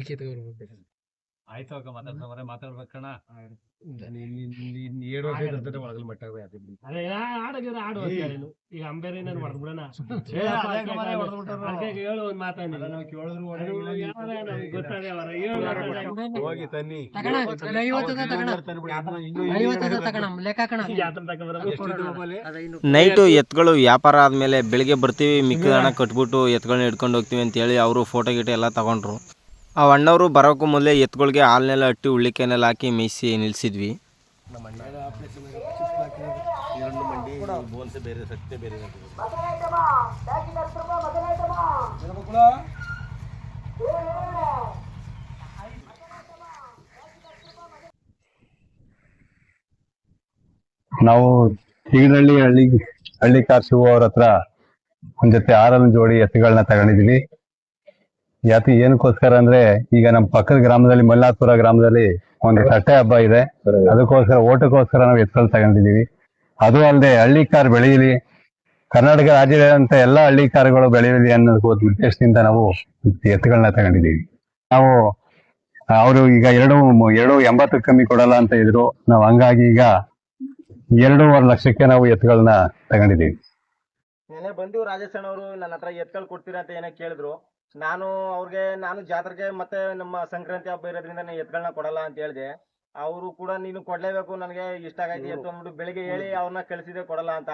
খেতে করব ಆಯ್ತು ಅಕ್ಕ ಮಾತಾಡ್ತಾರೆ ಮಾತಾಡ್ಬೇಕಣ್ಣ. ಏಳು ವರ್ಷ ಒಳಗಲ್ ಮಟ್ಟ ಅದು ಆಡು ಅಂತ ಈಗ ಅಂಬೇರಿ ನಾನು ಹೇಳು ಒಂದ್ ನಾವು ಕೇಳಿದ್ರು ಗೊತ್ತಾದೆ ಅವರ? ಹೇಳು. ಹೋಗಿ ತನ್ನಿ? ನೈಟು ಎತ್ತುಗಳು ವ್ಯಾಪಾರ ಆದ್ಮೇಲೆ ಬೆಳಿಗ್ಗೆ ಬರ್ತೀವಿ ಮಿಕ್ಕಿದ ಹಣ ಕಟ್ಬಿಟ್ಟು ಎತ್ಗಳನ್ನ ಹಿಡ್ಕೊಂಡು ಹೋಗ್ತೀವಿ ಅಂತೇಳಿ ಅವರು ಫೋಟೋ ಗಿಟೋ ಎಲ್ಲ ತಗೊಂಡ್ರು. ಆ ಅಣ್ಣವರು ಬರೋಕ್ಕೂ ಮೊದಲೇ ಎತ್ತುಗಳಿಗೆ ಹಾಲನ್ನೆಲ್ಲ ಅಟ್ಟಿ ಉಳ್ಳಿಕೆನೆಲ್ಲ ಹಾಕಿ ಮೇಯಿಸಿ ನಿಲ್ಲಿಸಿದ್ವಿ. ನಾವು ತೀಗನಹಳ್ಳಿ ಹಳ್ಳಿ ಹಳ್ಳಿ ಕಾರ್ ಶಿವ ಅವ್ರ ಹತ್ರ ಒಂದ್ ಜೊತೆ ಆರನ್ನು ಜೋಡಿ ಎತ್ತುಗಳನ್ನ ತಗೊಂಡಿದೀವಿ. ಯಾತಿ ಏನಕ್ಕೋಸ್ಕರ ಅಂದ್ರೆ ಈಗ ನಮ್ಮ ಪಕ್ಕದ ಗ್ರಾಮದಲ್ಲಿ ಮಲ್ಲಾಪುರ ಗ್ರಾಮದಲ್ಲಿ ಒಂದು ತಟ್ಟೆ ಹಬ್ಬ ಇದೆ. ಅದಕ್ಕೋಸ್ಕರ ಓಟಕ್ಕೋಸ್ಕರ ನಾವು ಎತ್ತುಗಳು ತಗೊಂಡಿದೀವಿ. ಅದು ಅಲ್ಲದೆ ಹಳ್ಳಿ ಕಾರ್ ಬೆಳೆಯಲಿ ಕರ್ನಾಟಕ ರಾಜ್ಯದಂತ ಎಲ್ಲಾ ಹಳ್ಳಿ ಕಾರ್ಗಳು ಬೆಳೆಯಲಿ ಅನ್ನೋ ಉದ್ದೇಶದಿಂದ ನಾವು ಎತ್ತುಗಳನ್ನ ತಗೊಂಡಿದೀವಿ. ನಾವು ಅವರು ಈಗ ಎರಡು ಎರಡು ಎಂಬತ್ತು ಕಮ್ಮಿ ಕೊಡಲ್ಲ ಅಂತ ಇದ್ರು ನಾವು ಹಂಗಾಗಿ ಈಗ ಎರಡೂವರೆ ಲಕ್ಷಕ್ಕೆ ನಾವು ಎತ್ತುಗಳನ್ನ ತಗೊಂಡಿದ್ದೀವಿ ನೆನೆ ಬಂದಿವ್ ರಾಜೇಶ್ ಅವರು ನನ್ನ ಹತ್ರ ಎತ್ಕೊಳ್ ಕೊಡ್ತೀರಾ ಅಂತ ಏನೋ ಕೇಳಿದ್ರು. ನಾನು ಅವ್ರಿಗೆ ನಾನು ಜಾತ್ರೆಗೆ ಮತ್ತೆ ನಮ್ಮ ಸಂಕ್ರಾಂತಿ ಹಬ್ಬ ಇರೋದ್ರಿಂದ ನಾನು ಎತ್ಗಳನ್ನ ಕೊಡಲ್ಲ ಅಂತ ಹೇಳಿದೆ. ಅವರು ಕೂಡ ನೀನು ಕೊಡ್ಲೇಬೇಕು ನನಗೆ ಇಷ್ಟ ಆಗೈತಿ ಎತ್ತು ಅಂದ್ಬಿಟ್ಟು ಬೆಳಿಗ್ಗೆ ಹೇಳಿ ಅವ್ರನ್ನ ಕಳಿಸಿದೆ ಕೊಡಲ್ಲ ಅಂತ.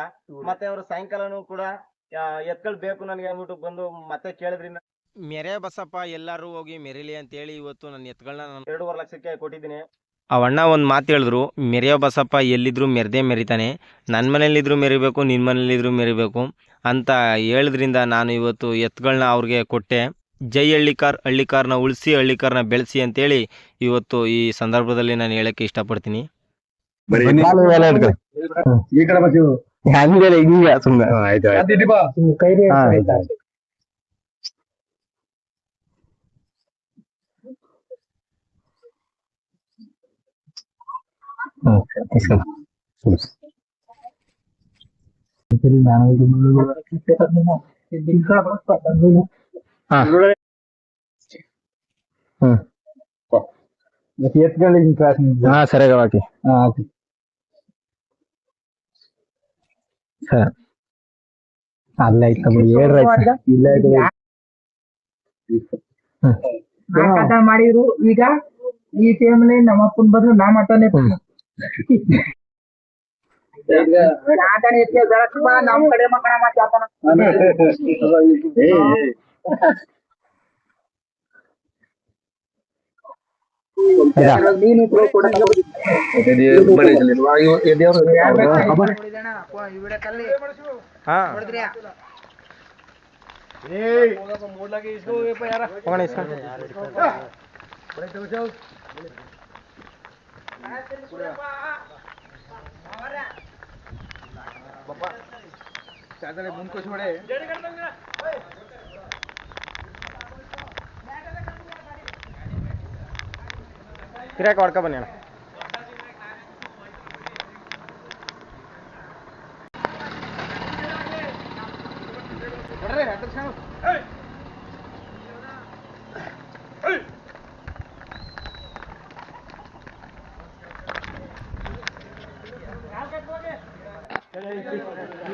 ಮತ್ತೆ ಅವರು ಸಾಯಂಕಾಲನೂ ಕೂಡ ಎತ್ಕೊಳ್ ಬೇಕು ನನಗೆ ಅಂದ್ಬಿಟ್ಟು ಬಂದು ಮತ್ತೆ ಕೇಳಿದ್ರಿಂದ ಮೆರೆ ಬಸಪ್ಪ ಎಲ್ಲರೂ ಹೋಗಿ ಮೆರಿಲಿ ಅಂತ ಹೇಳಿ ಇವತ್ತು ನನ್ನ ಎತ್ಗಳನ್ನ ನಾನು ಎರಡೂವರೆ ಲಕ್ಷಕ್ಕೆ ಕೊಟ್ಟಿದ್ದೀನಿ. ಆ ಅಣ್ಣ ಒಂದು ಮಾತು ಹೇಳಿದ್ರು ಮೆರೆಯೋ ಬಸಪ್ಪ ಎಲ್ಲಿದ್ರು ಮೆರೆದೇ ಮೆರಿತಾನೆ. ನನ್ನ ಮನೇಲಿದ್ದರೂ ಮೆರಿಬೇಕು ನಿನ್ನ ಮನೇಲಿದ್ದರೂ ಮೆರಿಬೇಕು ಅಂತ ಹೇಳಿದ್ರಿಂದ ನಾನು ಇವತ್ತು ಎತ್ತುಗಳನ್ನ ಅವ್ರಿಗೆ ಕೊಟ್ಟೆ. ಜೈ ಹಳ್ಳಿಕಾರ್ ಹಳ್ಳಿಕಾರ್ನ ಉಳಿಸಿ ಹಳ್ಳಿಕಾರ್ನ ಬೆಳೆಸಿ ಅಂತೇಳಿ ಇವತ್ತು ಈ ಸಂದರ್ಭದಲ್ಲಿ ನಾನು ಹೇಳಕ್ಕೆ ಇಷ್ಟಪಡ್ತೀನಿ. ಕಾಲು ಸರಿಯಾಗಿ ಹಾಕಿ ಸರ್. ಅಲ್ಲ ಬಿಡಿ ಹೇಳ್ರಿ ಆಯ್ತು. ಇಲ್ಲ ಮಾಡಿದ್ರು. ಈಗ ಈ ಟೈಮ್ ನಮ್ಮ ಅಪ್ಪನ ಬದಲು ನಾ ಮಾತಾನೆ ನಮ್ ಕಡೆ ಮಕ್ಕಳ ಮಾತಾಡ್ತಾನ ಆಯ್ತಾ? ನೀನು ಇಬ್ರು ಕೂಡ ವಿಡಿಯೋಕಲ್ಲಿ ನೋಡಿದ್ರ್ಯಾ ಕಿರಾಕ್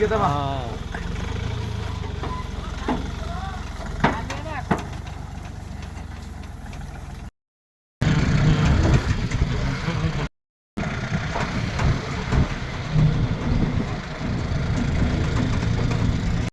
गया था वहाँ